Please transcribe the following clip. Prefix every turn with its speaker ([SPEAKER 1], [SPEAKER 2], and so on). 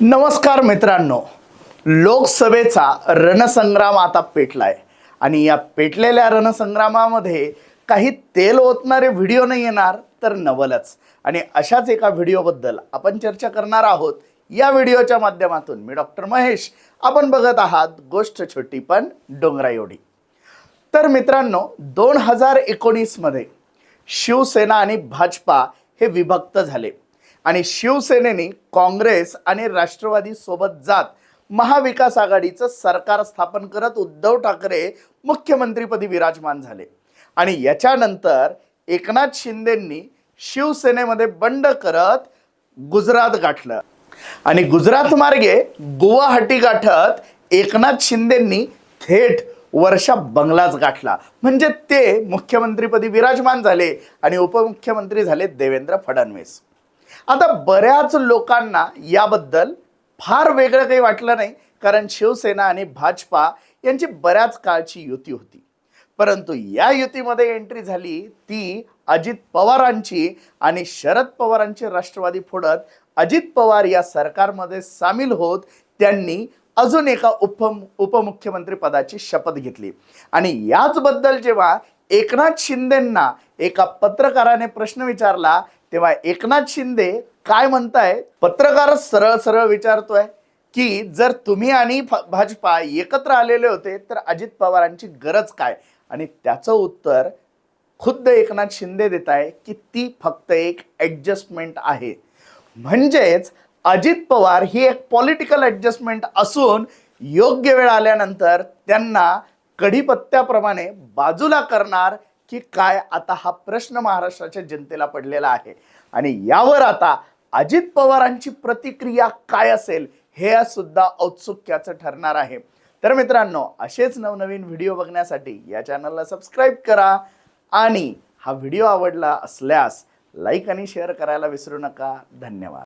[SPEAKER 1] नमस्कार मित्रांनो. लोकसभेचा रणसंग्राम आता पेटलाय. आणि या पेटलेल्या रणसंग्रामामध्ये काही तेल ओतणारे व्हिडिओ नाही येणार तर नवलच. आणि अशाच एका व्हिडिओबद्दल आपण चर्चा करणार आहोत. या व्हिडिओच्या माध्यमातून मी डॉक्टर महेश. आपण बघत आहात गोष्ट छोटी पण डोंगरा एवढी. तर मित्रांनो दोन हजार एकोणीसमध्ये शिवसेना आणि भाजपा हे विभक्त झाले. आणि शिवसेनेने काँग्रेस आणि राष्ट्रवादी सोबत जात महाविकास आघाडीचं सरकार स्थापन करत उद्धव ठाकरे मुख्यमंत्रीपदी विराजमान झाले. आणि याच्यानंतर एकनाथ शिंदेंनी शिवसेनेमध्ये बंड करत गुजरात गाठलं. आणि गुजरात मार्गे गुवाहाटी गाठत एकनाथ शिंदेंनी थेट वर्षा बंगलाच गाठला. म्हणजे ते मुख्यमंत्रीपदी विराजमान झाले आणि उपमुख्यमंत्री झाले देवेंद्र फडणवीस. आता बऱ्याच लोकांना याबद्दल फार वेगळं काही वाटलं नाही कारण शिवसेना आणि भाजपा यांची बऱ्याच काळची युती होती. परंतु या युतीमध्ये एंट्री झाली ती अजित पवारांची आणि शरद पवारांची राष्ट्रवादी फोडत अजित पवार या सरकारमध्ये सामील होत त्यांनी अजून एका उप उपमुख्यमंत्री पदाची शपथ घेतली. आणि याचबद्दल जेव्हा एकनाथ शिंदेंना एका पत्रकाराने प्रश्न विचारला तेव्हा एकनाथ शिंदे काय म्हणताय? पत्रकार सरळ सरळ विचारतोय की जर तुम्ही आणि भाजपा एकत्र आलेले होते तर अजित पवारांची गरज काय? आणि त्याचं उत्तर खुद्द एकनाथ शिंदे देत आहे की ती फक्त एक ॲडजस्टमेंट आहे. म्हणजेच अजित पवार ही एक पॉलिटिकल ॲडजस्टमेंट असून योग्य वेळ आल्यानंतर त्यांना कढीपत्त्याप्रमाणे बाजूला करणार की काय आता हा प्रश्न महाराष्ट्राच्या जनतेला पडलेला आहे. आणि यावर आता अजित पवारांची प्रतिक्रिया काय असेल हे सुद्धा औत्सुक्याचं ठरणार आहे. तर मित्रांनो असेच नवनवीन व्हिडिओ बघण्यासाठी या चॅनलला सबस्क्राईब करा आणि हा व्हिडिओ आवडला असल्यास लाईक आणि शेअर करायला विसरू नका. धन्यवाद.